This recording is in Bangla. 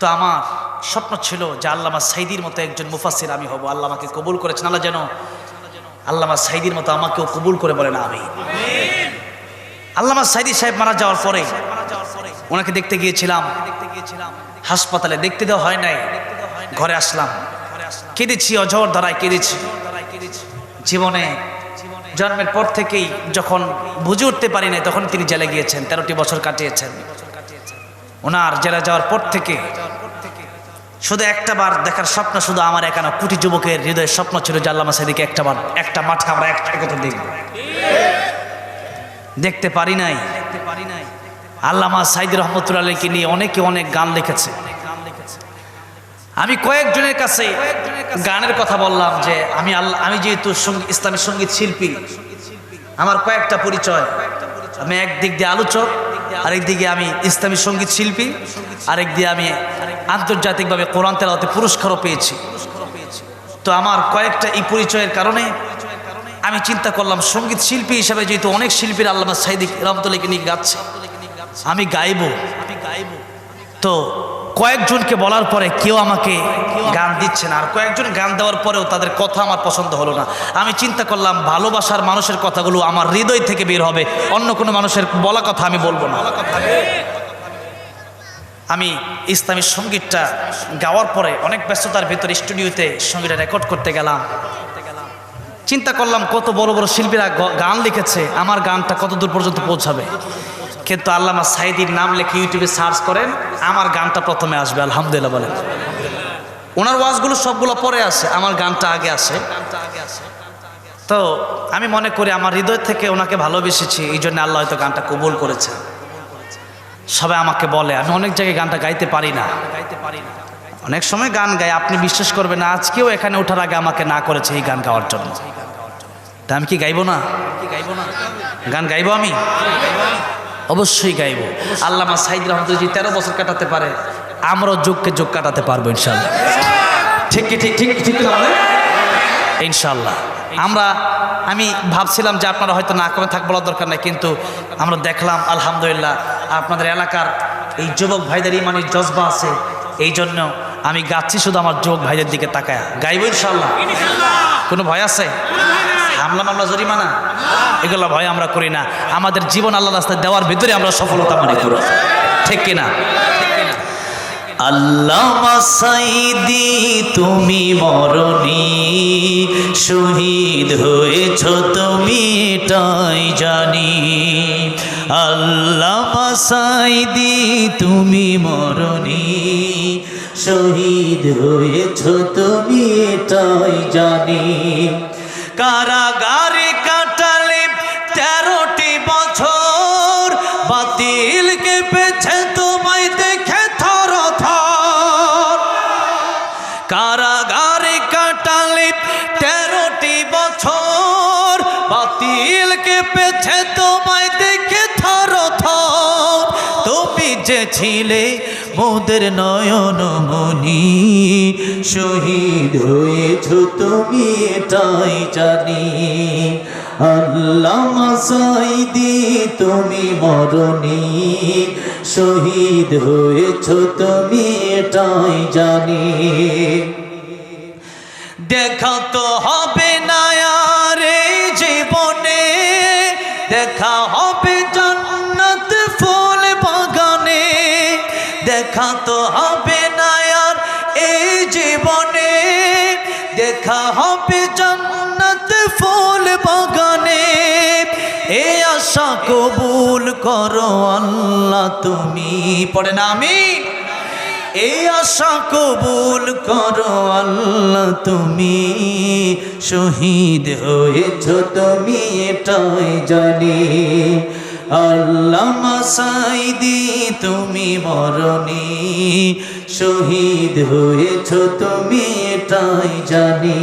তো আমার স্বপ্ন ছিল যে আল্লামা সাইদির মতো একজন মুফাসির আমি হব। আল্লাহ আমাকে কবুল করেছেন। আল্লাহ যেন আল্লামা সাইদির মতো আমাকেও কবুল করে বলেন আমি আল্লামা সাইদি সাহেব মারা যাওয়ার পরে ওনাকে দেখতে গিয়েছিলাম। হাসপাতালে দেখতে দেওয়া হয় নাই। ঘরে আসলাম। কেঁদেছি, অঝর ধরায় কেঁদেছি। জীবনে জন্মের পর থেকেই যখন বুঝে উঠতে পারি নাই, তখন তিনি জেলে গিয়েছেন। তেরোটি বছর কাটিয়েছেন। ওনার জেলে যাওয়ার পর থেকে শুধু একটা বার দেখার স্বপ্ন, শুধু আমার একানা কুটি যুবকের হৃদয়ের স্বপ্ন ছিল যে আল্লামা সাইদিকে একটা বার, একটা মাঠে আমরা একত্র দেখব। দেখতে পারি নাই। আল্লামা সাইদ রহমতুল্লাহকে নিয়ে অনেকে অনেক গান লিখেছে। আমি কয়েকজনের কাছে গানের কথা বললাম যে আমি আল্লাহ আমি যেহেতু ইসলামী সংগীত শিল্পী, আমার কয়েকটা পরিচয়। আমি একদিক দিয়ে আলোচক আরেক দিকে আমি ইসলামী সংগীত শিল্পী আরেক দিয়ে আমি আন্তর্জাতিকভাবে কোরআন তেলাওতে পুরস্কারও পেয়েছি। তো আমার কয়েকটা এই পরিচয়ের কারণে আমি চিন্তা করলাম সংগীত শিল্পী হিসাবে যেহেতু অনেক শিল্পীর আল্লামা সাইদিক রহমতুল্লাহকে নিয়ে গাচ্ছে আমি গাইব আমি গাইব। তো কয়েকজনকে বলার পরে কেউ আমাকে গান দিচ্ছে না। আর কয়েকজন গান দেওয়ার পরেও তাদের কথা আমার পছন্দ হলো না। আমি চিন্তা করলাম, ভালোবাসার মানুষের কথাগুলো আমার হৃদয় থেকে বের হবে। অন্য কোনো মানুষের বলা কথা আমি বলব না। আমি ইসলামী সঙ্গীতটা গাওয়ার পরে অনেক ব্যস্ততার ভিতরে স্টুডিওতে সঙ্গীতটা রেকর্ড করতে গেলাম। চিন্তা করলাম, কত বড় বড় শিল্পীরা গান লিখেছে, আমার গানটা কত দূর পর্যন্ত পৌঁছাবে? কিন্তু আল্লামা সাইদির নাম লিখে ইউটিউবে সার্চ করেন আমার গানটা প্রথমে আসবে, আলহামদুলিল্লাহ বলেন। ওনার ওয়াজগুলো সবগুলো পরে আসে আমার গানটা আগে আসে তো আমি মনে করি আমার হৃদয় থেকে ওনাকে ভালোবেসেছি, এই জন্য আল্লাহ হয়তো গানটা কবুল করেছে। সবাই আমাকে বলে, আমি অনেক জায়গায় গানটা গাইতে পারি না। গাইতে পারি না অনেক সময় গান গাই, আপনি বিশ্বাস করবেন না, আজকেও এখানে ওঠার আগে আমাকে না করেছে এই গান গাওয়ার জন্য। তা আমি কি গাইবো না কি গাইবো না? গান গাইবো আমি? অবশ্যই গাইবো। আল্লামা সাইদ রহমত যদি তেরো বছর কাটাতে পারে, আমরাও যোগকে যোগ কাটাতে পারব ইনশাল্লাহ ঠিক ঠিক ঠিক ঠিক ইনশাল্লাহ আমরা, আমি ভাবছিলাম যে আপনারা হয়তো না করে থাক বলার দরকার নাই, কিন্তু আমরা দেখলাম, আলহামদুলিল্লাহ, আপনাদের এলাকার এই যুবক ভাইদের ইমানের জজবা আছে। এই জন্য আমি গাচ্ছি শুধু আমার যুবক ভাইদের দিকে তাকায়। গাইব ইনশাল্লাহ কোনো ভয় আছে? হামলা মামলা জরিমানা, এগুলো ভয় আমরা করি না। আমাদের জীবন আল্লাহ রাস্তায় দেওয়ার ভিতরে আমরা সফলতা মনে করি। ঠিক কিনা? আল্লাহ সাইদি, তুমি মরণি, শহীদ হয়েছ তুমি এটাই জানি। আল্লাহ সাইদি, তুমি মরণি, শহীদ হয়েছ তুমি এটাই জানি। কারাগারে কেঁপেছে তোমায় দেখে থর থর কারাগারে কাটালে তেরোটি বছর, বাতিল কেঁপেছে তোমায় দেখে থর থর তুমি যে ছিলে মোদের নয়ন মনি শহীদ হয়েছ তুমি, এটাই জানি। সাইদি, তুমি মরণি। শহীদ হয়েছ তুমি, এটাই জানি। দেখা তো হবে না এই জীবনে। দেখা হবে জন্নত ফুল বাগানে। দেখা তো হবে না আর এই জীবনে। দেখা হবে জন্নত ফুল বাগানে, এ আশা কবুল করো আল্লাহ তুমি। পড়ে না আমি এই আশা কবুল করো আল্লাহ তুমি। শহীদ হয়েছ তুমি, এটাই জানি। আল্লাহ সাইদি তুমি মরণি। শহীদ হয়েছ তুমি, এটাই জানি।